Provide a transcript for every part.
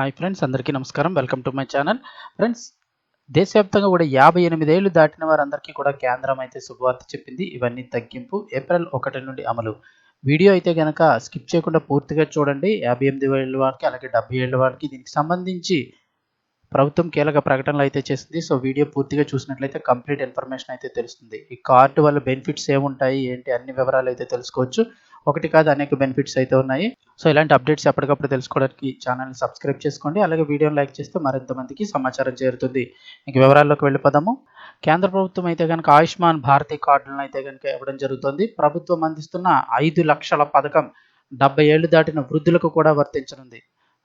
Hi friends అందరికీ నమస్కారం. Welcome to my channel friends దేశవ్యాప్తంగా కూడా యాభై ఎనిమిదేళ్ళు దాటిన వారందరికీ కూడా కేంద్రం అయితే శుభవార్త చెప్పింది. ఇవన్నీ తగ్గింపు ఏప్రిల్ ఒకటి నుండి అమలు. వీడియో అయితే కనుక స్కిప్ చేయకుండా పూర్తిగా చూడండి. యాభై ఎనిమిది ఏళ్ళ వారికి అలాగే డెబ్బై ఏళ్ళ వారికి దీనికి సంబంధించి ప్రభుత్వం కీలక ప్రకటనలు అయితే చేసింది. సో వీడియో పూర్తిగా చూసినట్లయితే కంప్లీట్ ఇన్ఫర్మేషన్ అయితే తెలుస్తుంది. ఈ కార్డు వల్ల బెనిఫిట్స్ ఏముంటాయి? ఏంటి? అన్ని వివరాలు అయితే తెలుసుకోవచ్చు. ఒకటి కాదు అనేక బెనిఫిట్స్ అయితే ఉన్నాయి. సో ఇలాంటి అప్డేట్స్ ఎప్పటికప్పుడు తెలుసుకోవడానికి ఛానల్ని సబ్స్క్రైబ్ చేసుకోండి. అలాగే వీడియోని లైక్ చేస్తే మరింత మందికి సమాచారం చేరుతుంది. ఇంక వివరాల్లోకి వెళ్ళిపోదాము. కేంద్ర ప్రభుత్వం అయితే కనుక ఆయుష్మాన్ భారతి కార్డులను అయితే కనుక ఇవ్వడం జరుగుతుంది. ప్రభుత్వం అందిస్తున్న ఐదు లక్షల పథకం డెబ్బై ఏళ్ళు దాటిన వృద్ధులకు కూడా వర్తించనుంది.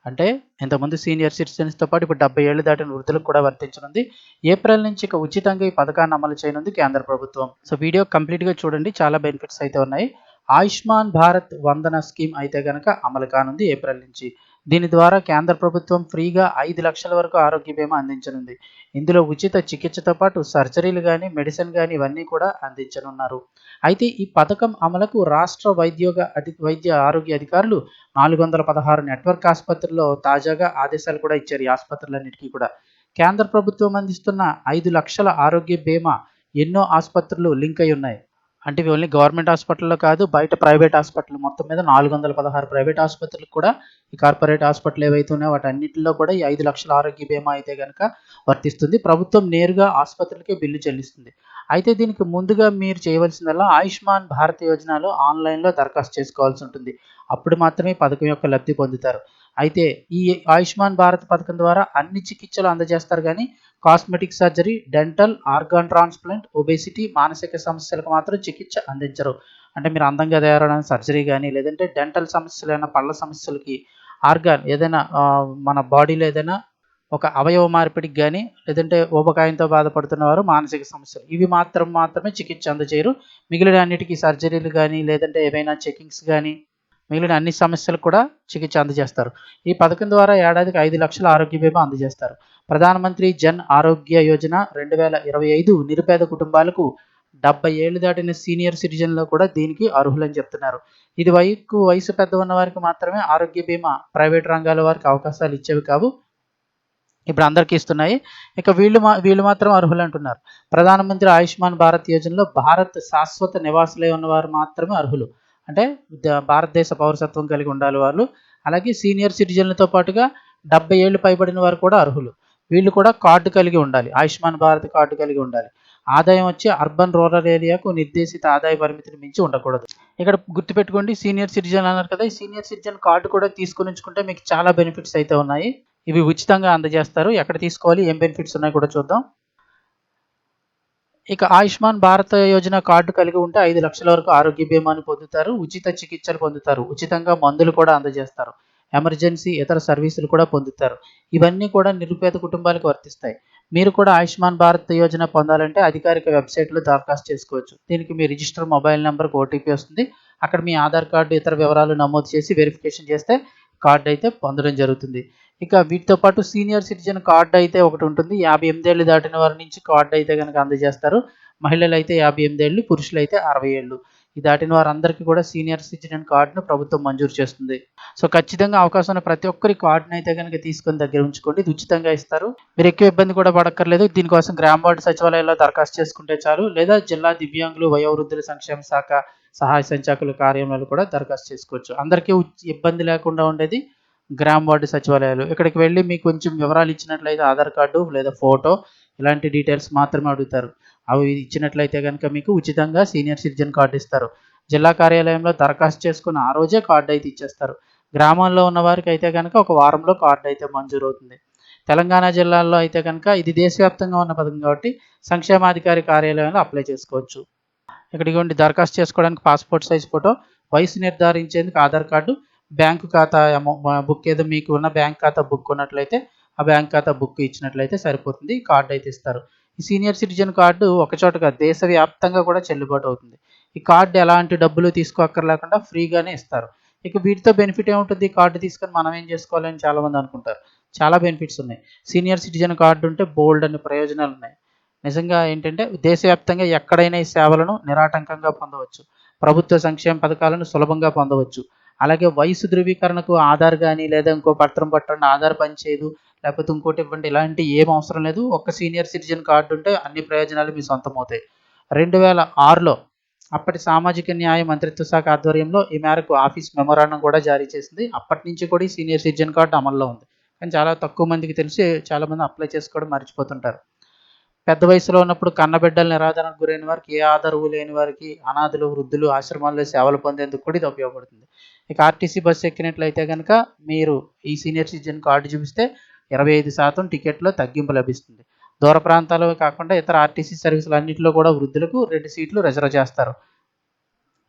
అంటే ఇంతకుముందు సీనియర్ సిటిజన్స్తో పాటు ఇప్పుడు డెబ్బై ఏళ్ళు దాటిన వృద్ధులకు కూడా వర్తించనుంది. ఏప్రిల్ నుంచి ఇక ఉచితంగా ఈ పథకాన్ని అమలు చేయనుంది కేంద్ర ప్రభుత్వం. సో వీడియో కంప్లీట్గా చూడండి. చాలా బెనిఫిట్స్ అయితే ఉన్నాయి. ఆయుష్మాన్ భారత్ వందన స్కీమ్ అయితే కనుక అమలు కానుంది ఏప్రిల్ నుంచి. దీని ద్వారా కేంద్ర ప్రభుత్వం ఫ్రీగా ఐదు లక్షల వరకు ఆరోగ్య బీమా అందించనుంది. ఇందులో ఉచిత చికిత్సతో పాటు సర్జరీలు కానీ మెడిసిన్ కానీ ఇవన్నీ కూడా అందించనున్నారు. అయితే ఈ పథకం అమలుకు రాష్ట్ర వైద్యోగ అధి వైద్య ఆరోగ్య అధికారులు నాలుగు వందల పదహారు నెట్వర్క్ ఆసుపత్రుల్లో తాజాగా ఆదేశాలు కూడా ఇచ్చారు ఈ ఆసుపత్రులన్నిటికీ కూడా. కేంద్ర ప్రభుత్వం అందిస్తున్న ఐదు లక్షల ఆరోగ్య బీమా ఎన్నో ఆసుపత్రులు లింక్ అయి ఉన్నాయి. అంటే ఇవి ఓన్లీ గవర్నమెంట్ హాస్పిటల్లో కాదు బయట ప్రైవేట్ హాస్పిటల్ మొత్తం మీద నాలుగు వందల పదహారు ప్రైవేట్ ఆసుపత్రులకు కూడా ఈ కార్పొరేట్ హాస్పిటల్ ఏవైతే ఉన్నాయో వాటన్నిటిలో కూడా ఈ ఐదు లక్షల ఆరోగ్య బీమా అయితే కనుక వర్తిస్తుంది. ప్రభుత్వం నేరుగా ఆసుపత్రులకే బిల్లు చెల్లిస్తుంది. అయితే దీనికి ముందుగా మీరు చేయవలసిందల్లా ఆయుష్మాన్ భారత్ యోజనలో ఆన్లైన్లో దరఖాస్తు చేసుకోవాల్సి ఉంటుంది. అప్పుడు మాత్రమే పథకం యొక్క లబ్ధి పొందుతారు. అయితే ఈ ఆయుష్మాన్ భారత్ పథకం ద్వారా అన్ని చికిత్సలు అందజేస్తారు కానీ cosmetic surgery dental organ transplant obesity మానసిక సమస్యలకు మాత్రం చికిత్స అందించరు. అంటే మీరు అందంగా తయారవడానికి సర్జరీ కానీ లేదంటే డెంటల్ సమస్యలైన పళ్ళ సమస్యలకి ఆర్గాన్ ఏదైనా మన బాడీలో ఏదైనా ఒక అవయవ మార్పిడికి కానీ లేదంటే ఊబకాయంతో బాధపడుతున్న వారు మానసిక సమస్యలు ఇవి మాత్రం మాత్రమే చికిత్స అందజేయరు. మిగిలిన అన్నిటికీ సర్జరీలు కానీ లేదంటే ఏవైనా చెకింగ్స్ కానీ మిగిలిన అన్ని సమస్యలకు కూడా చికిత్స అందజేస్తారు. ఈ పథకం ద్వారా ఏడాదికి ఐదు లక్షల ఆరోగ్య బీమా అందజేస్తారు. ప్రధానమంత్రి జన్ ఆరోగ్య యోజన రెండు వేల ఇరవై ఐదు నిరుపేద కుటుంబాలకు డెబ్బై ఏళ్ళు దాటిన సీనియర్ సిటిజన్లు కూడా దీనికి అర్హులని చెప్తున్నారు. ఇది వయకు వయసు పెద్ద ఉన్న వారికి మాత్రమే ఆరోగ్య బీమా ప్రైవేట్ రంగాల వారికి అవకాశాలు ఇచ్చేవి కావు. ఇప్పుడు అందరికీ ఇస్తున్నాయి. ఇక వీళ్ళు మా వీళ్ళు మాత్రం అర్హులు అంటున్నారు. ప్రధానమంత్రి ఆయుష్మాన్ భారత్ యోజనలో భారత్ శాశ్వత నివాసులై ఉన్నవారు మాత్రమే అర్హులు. అంటే భారతదేశ పౌరసత్వం కలిగి ఉండాలి వాళ్ళు. అలాగే సీనియర్ సిటిజన్లతో పాటుగా డెబ్బై ఏళ్ళు పైబడిన వారు కూడా అర్హులు. వీళ్ళు కూడా కార్డు కలిగి ఉండాలి. ఆయుష్మాన్ భారత్ కార్డు కలిగి ఉండాలి. ఆదాయం వచ్చి అర్బన్ రూరల్ ఏరియాకు నిర్దేశిత ఆదాయ పరిమితిని మించి ఉండకూడదు. ఇక్కడ గుర్తుపెట్టుకోండి సీనియర్ సిటిజన్ అన్నారు కదా ఈ సీనియర్ సిటిజన్ కార్డు కూడా తీసుకుని ఉంచుకుంటే మీకు చాలా బెనిఫిట్స్ అయితే ఉన్నాయి. ఇవి ఉచితంగా అందజేస్తారు. ఎక్కడ తీసుకోవాలి ఏం బెనిఫిట్స్ ఉన్నాయి కూడా చూద్దాం. ఇక ఆయుష్మాన్ భారత్ యోజన కార్డు కలిగి ఉంటే ఐదు లక్షల వరకు ఆరోగ్య బీమాని పొందుతారు ఉచిత చికిత్సలు పొందుతారు ఉచితంగా మందులు కూడా అందజేస్తారు ఎమర్జెన్సీ ఇతర సర్వీసులు కూడా పొందుతారు. ఇవన్నీ కూడా నిరుపేద కుటుంబాలకు వర్తిస్తాయి. మీరు కూడా ఆయుష్మాన్ భారత్ యోజన పొందాలంటే అధికారిక వెబ్సైట్లో దరఖాస్తు చేసుకోవచ్చు. దీనికి మీ రిజిస్టర్ మొబైల్ నెంబర్కి ఓటీపీ వస్తుంది. అక్కడ మీ ఆధార్ కార్డు ఇతర వివరాలు నమోదు చేసి వెరిఫికేషన్ చేస్తే కార్డు అయితే పొందడం జరుగుతుంది. ఇక వీటితో పాటు సీనియర్ సిటిజన్ కార్డు అయితే ఒకటి ఉంటుంది. యాభై ఎనిమిదేళ్ళు దాటిన వారి నుంచి కార్డు అయితే కనుక అందజేస్తారు. మహిళలు అయితే యాభై ఎనిమిదేళ్ళు పురుషులు అయితే అరవై ఏళ్ళు. ఈ దాటిన వారందరికీ కూడా సీనియర్ సిటిజన్ కార్డును ప్రభుత్వం మంజూరు చేస్తుంది. సో ఖచ్చితంగా అవకాశం ఉన్న ప్రతి ఒక్కరి కార్డును అయితే కనుక తీసుకొని దగ్గర ఉంచుకోండి. ఇది ఉచితంగా ఇస్తారు. మీరు ఎక్కువ ఇబ్బంది కూడా పడక్కర్లేదు. దీనికోసం గ్రామ వార్డు సచివాలయంలో దరఖాస్తు చేసుకుంటే చాలు. లేదా జిల్లా దివ్యాంగులు వయోవృద్ధుల సంక్షేమ శాఖ సహాయ సంచాకుల కార్యాలయాలు కూడా దరఖాస్తు చేసుకోవచ్చు. అందరికీ ఇబ్బంది లేకుండా ఉండేది. గ్రామ వార్డు సచివాలయాలు. ఇక్కడికి వెళ్ళి మీకు కొంచెం వివరాలు ఇచ్చినట్లయితే ఆధార్ కార్డు లేదా ఫోటో ఇలాంటి డీటెయిల్స్ మాత్రమే అడుగుతారు. అవి ఇచ్చినట్లయితే కనుక మీకు ఉచితంగా సీనియర్ సిటిజన్ కార్డు ఇస్తారు. జిల్లా కార్యాలయంలో దరఖాస్తు చేసుకున్న ఆ రోజే కార్డు అయితే ఇచ్చేస్తారు. గ్రామాల్లో ఉన్న వారికి అయితే కనుక ఒక వారంలో కార్డు అయితే మంజూరు అవుతుంది తెలంగాణ జిల్లాల్లో అయితే కనుక ఇది దేశవ్యాప్తంగా ఉన్న పథకం కాబట్టి సంక్షేమాధికారి కార్యాలయంలో అప్లై చేసుకోవచ్చు. ఇక్కడికి ఇవ్వండి దరఖాస్తు చేసుకోవడానికి పాస్పోర్ట్ సైజ్ ఫోటో వయసు నిర్ధారించేందుకు ఆధార్ కార్డు బ్యాంకు ఖాతా అమౌ- బుక్ ఏదో మీకు ఉన్న బ్యాంక్ ఖాతా బుక్ ఉన్నట్లయితే ఆ బ్యాంక్ ఖాతా బుక్ ఇచ్చినట్లయితే సరిపోతుంది. కార్డు అయితే ఇస్తారు. ఈ సీనియర్ సిటిజన్ కార్డు ఒకచోటగా దేశవ్యాప్తంగా కూడా చెల్లుబాటు అవుతుంది. ఈ కార్డు ఎలాంటి డబ్బులు తీసుకోక్కర్లేకుండా ఫ్రీగానే ఇస్తారు. ఇక వీటితో బెనిఫిట్ ఏముంటుంది? ఈ కార్డు తీసుకొని మనం ఏం చేసుకోవాలని చాలామంది అనుకుంటారు. చాలా బెనిఫిట్స్ ఉన్నాయి. సీనియర్ సిటిజన్ కార్డు ఉంటే బోల్డ్ అనే ప్రయోజనాలు ఉన్నాయి. నిజంగా ఏంటంటే దేశవ్యాప్తంగా ఎక్కడైనా ఈ సేవలను నిరాటంకంగా పొందవచ్చు. ప్రభుత్వ సంక్షేమ పథకాలను సులభంగా పొందవచ్చు. అలాగే వయసు ధృవీకరణకు ఆధార్ కానీ లేదా ఇంకో పత్రం పట్టండి ఆధార్ పనిచేయదు లేకపోతే ఇంకోటి ఇవ్వండి ఇలాంటి ఏం అవసరం లేదు. ఒక్క సీనియర్ సిటిజన్ కార్డు ఉంటే అన్ని ప్రయోజనాలు మీ సొంతం అవుతాయి రెండు వేల ఆరులో అప్పటి సామాజిక న్యాయ మంత్రిత్వ శాఖ ఆధ్వర్యంలో ఈ మేరకు ఆఫీస్ మెమోరాండం కూడా జారీ చేసింది. అప్పటి నుంచి కూడా ఈ సీనియర్ సిటిజన్ కార్డు అమల్లో ఉంది. కానీ చాలా తక్కువ మందికి తెలిసి చాలామంది అప్లై చేసుకోవడం మర్చిపోతుంటారు. పెద్ద వయసులో ఉన్నప్పుడు కన్నబిడ్డల నిరాధనకు గురైన వారికి ఏ ఆధారవు లేని వారికి అనాథులు వృద్ధులు ఆశ్రమాల్లో సేవలు పొందేందుకు కూడా ఇది ఉపయోగపడుతుంది. ఇక ఆర్టీసీ బస్సు ఎక్కినట్లయితే కనుక మీరు ఈ సీనియర్ సిటిజన్ కార్డు చూపిస్తే ఇరవై ఐదు శాతం టికెట్లో తగ్గింపు లభిస్తుంది. దూర ప్రాంతాలు కాకుండా ఇతర ఆర్టీసీ సర్వీసులు అన్నింటిలో కూడా వృద్ధులకు రెండు సీట్లు రిజర్వ్ చేస్తారు.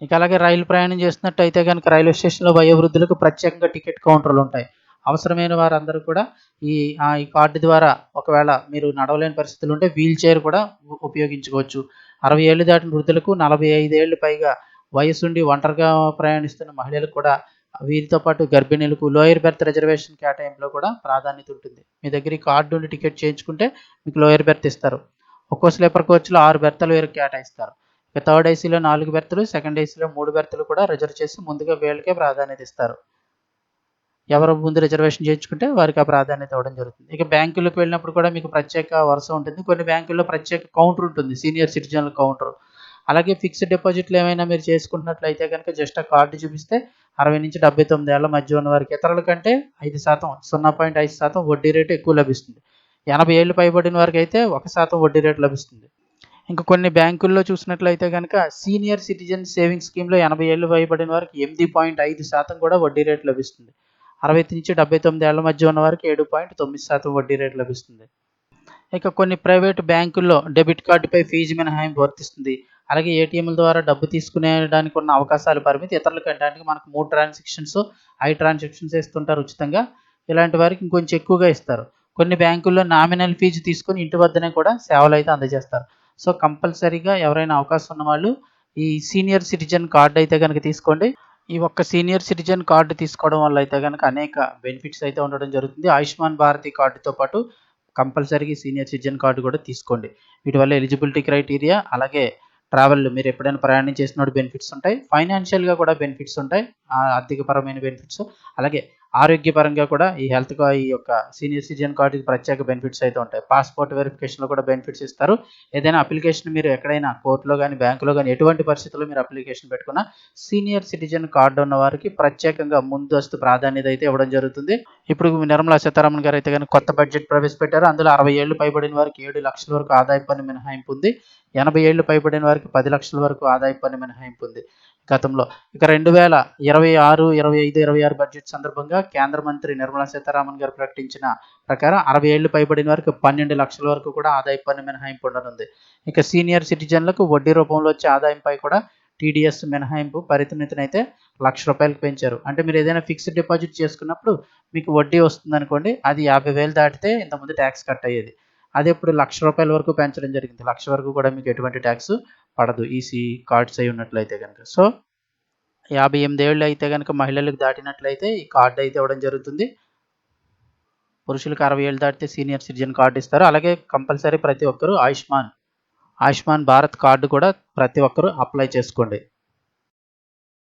ఇక అలాగే రైలు ప్రయాణం చేస్తున్నట్టయితే కనుక రైల్వే స్టేషన్లో వయోవృద్ధులకు ప్రత్యేకంగా టికెట్ కౌంటర్లు ఉంటాయి. అవసరమైన వారందరూ కూడా ఈ ఆ, ఈ కార్డు ద్వారా ఒకవేళ మీరు నడవలేని పరిస్థితులు ఉంటే వీల్ చైర్ కూడా ఉపయోగించుకోవచ్చు. అరవై ఏళ్ళు దాటిన వృద్ధులకు నలభై ఐదు ఏళ్ళు పైగా వయసుండి ఒంటరిగా ప్రయాణిస్తున్న మహిళలకు కూడా వీరితో పాటు గర్భిణీలకు లోయర్ బెర్త్ రిజర్వేషన్ కేటాయింపులో కూడా ప్రాధాన్యత ఉంటుంది. మీ దగ్గర ఈ కార్డు నుండి టికెట్ చేయించుకుంటే మీకు లోయర్ బెర్త్ ఇస్తారు. ఒక్కో స్లీపర్ కోచ్లో ఆరు బెర్తలు వీరికి కేటాయిస్తారు. ఇక థర్డ్ ఏసీలో నాలుగు బెర్తులు సెకండ్ ఏసీలో మూడు బెర్తులు కూడా రిజర్వ్ చేసి ముందుగా వీళ్ళకే ప్రాధాన్యత ఇస్తారు. ఎవరు ముందు రిజర్వేషన్ చేయించుకుంటే వారికి ఆ ప్రాధాన్యత ఇవ్వడం జరుగుతుంది. ఇక బ్యాంకులకు వెళ్ళినప్పుడు కూడా మీకు ప్రత్యేక వరుస ఉంటుంది. కొన్ని బ్యాంకుల్లో ప్రత్యేక కౌంటర్ ఉంటుంది. సీనియర్ సిటిజన్ల కౌంటర్. అలాగే ఫిక్స్డ్ డిపాజిట్లు ఏమైనా మీరు చేసుకుంటున్నట్లయితే కనుక జస్ట్ ఆ కార్డు చూపిస్తే అరవై నుంచి డెబ్బై తొమ్మిది ఏళ్ళ మధ్య ఉన్న వారికి ఇతరుల కంటే ఐదు శాతం సున్నా పాయింట్ ఐదు శాతం వడ్డీ రేటు ఎక్కువ లభిస్తుంది. ఎనభై ఏళ్ళు పైబడిన వారికి అయితే ఒక శాతం వడ్డీ రేటు లభిస్తుంది. ఇంకా కొన్ని బ్యాంకుల్లో చూసినట్లయితే కనుక సీనియర్ సిటిజన్ సేవింగ్స్ స్కీమ్లో ఎనభై ఏళ్ళు పైబడిన వారికి ఎనిమిది పాయింట్ ఐదు శాతం కూడా వడ్డీ రేటు లభిస్తుంది. అరవై నుంచి డెబ్బై తొమ్మిది ఏళ్ళ మధ్య ఉన్న వారికి ఏడు పాయింట్ తొమ్మిది శాతం వడ్డీ రేటు లభిస్తుంది. ఇక కొన్ని ప్రైవేట్ బ్యాంకుల్లో డెబిట్ కార్డుపై ఫీజు మినహాయింపు వర్తిస్తుంది. అలాగే ఏటీఎంల ద్వారా డబ్బు తీసుకునేడానికి ఉన్న అవకాశాలు పరిమితి ఇతరులకు అంటే మనకు మూడు ట్రాన్సాక్షన్స్ ఐదు ట్రాన్సాక్షన్స్ ఇస్తుంటారు ఉచితంగా. ఇలాంటి వారికి ఇంకొంచెం ఎక్కువగా ఇస్తారు. కొన్ని బ్యాంకుల్లో నామినల్ ఫీజు తీసుకొని ఇంటి వద్దనే కూడా సేవలు అయితే అందజేస్తారు. సో కంపల్సరీగా ఎవరైనా అవకాశం ఉన్న వాళ్ళు ఈ సీనియర్ సిటిజన్ కార్డు అయితే కనుక తీసుకోండి. ఈ ఒక్క సీనియర్ సిటిజన్ కార్డు తీసుకోవడం వల్ల అయితే కనుక అనేక బెనిఫిట్స్ అయితే ఉండడం జరుగుతుంది. ఆయుష్మాన్ భారతి కార్డుతో పాటు కంపల్సరీగా సీనియర్ సిటిజన్ కార్డు కూడా తీసుకోండి. వీటి వల్ల ఎలిజిబిలిటీ క్రైటీరియా అలాగే ట్రావెల్ మీరు ఎప్పుడైనా ప్రయాణం చేసినప్పుడు బెనిఫిట్స్ ఉంటాయి. ఫైనాన్షియల్గా కూడా బెనిఫిట్స్ ఉంటాయి. ఆ ఆర్థికపరమైన బెనిఫిట్స్ అలాగే ఆరోగ్యపరంగా కూడా ఈ హెల్త్ ఈ యొక్క సీనియర్ సిటిజన్ కార్డుకి ప్రత్యేక బెనిఫిట్స్ అయితే ఉంటాయి. పాస్పోర్ట్ వెరిఫికేషన్లో కూడా బెనిఫిట్స్ ఇస్తారు. ఏదైనా అప్లికేషన్ మీరు ఎక్కడైనా కోర్టులో కానీ బ్యాంకులో కానీ ఎటువంటి పరిస్థితుల్లో మీరు అప్లికేషన్ పెట్టుకున్నా సీనియర్ సిటిజన్ కార్డు ఉన్న వారికి ప్రత్యేకంగా ముందస్తు ప్రాధాన్యత అయితే ఇవ్వడం జరుగుతుంది. ఇప్పుడు నిర్మలా సీతారామన్ గారు అయితే కానీ కొత్త బడ్జెట్ ప్రవేశపెట్టారు. అందులో అరవై ఏళ్ళు పైబడిన వారికి ఏడు లక్షల వరకు ఆదాయ పన్ను మినహాయింపు ఉంది. ఎనభై ఏళ్ళు పైబడిన వారికి పది లక్షల వరకు ఆదాయ పన్ను మినహాయింపు ఉంది. గతంలో. ఇక రెండు వేల ఇరవై ఆరు ఇరవై ఐదు ఇరవై ఆరు బడ్జెట్ సందర్భంగా కేంద్ర మంత్రి నిర్మలా సీతారామన్ గారు ప్రకటించిన ప్రకారం అరవై ఏళ్ళు పైబడిన వరకు పన్నెండు లక్షల వరకు కూడా ఆదాయ పన్ను మినహాయింపు ఉండనుంది. ఇక సీనియర్ సిటిజన్లకు వడ్డీ రూపంలో వచ్చే ఆదాయంపై కూడా టీడీఎస్ మినహాయింపు పరిమితినైతే లక్ష రూపాయలకు పెంచారు. అంటే మీరు ఏదైనా ఫిక్స్డ్ డిపాజిట్ చేసుకున్నప్పుడు మీకు వడ్డీ వస్తుంది అనుకోండి అది యాభై వేలు దాటితే ఇంతకుముందు ట్యాక్స్ కట్ అయ్యేది. అది ఇప్పుడు లక్ష రూపాయల వరకు పెంచడం జరిగింది. లక్ష వరకు కూడా మీకు ఎటువంటి ట్యాక్స్ పడదు. ఈసీ కార్డ్స్ అయి ఉన్నట్లయితే కనుక సో యాభై ఎనిమిది ఏళ్ళు అయితే కనుక మహిళలకు దాటినట్లయితే ఈ కార్డు అయితే ఇవ్వడం జరుగుతుంది. పురుషులకు అరవై ఏళ్ళు దాటితే సీనియర్ సిటిజన్ కార్డు ఇస్తారు. అలాగే కంపల్సరీ ప్రతి ఒక్కరూ ఆయుష్మాన్ ఆయుష్మాన్ భారత్ కార్డు కూడా ప్రతి ఒక్కరూ అప్లై చేసుకోండి.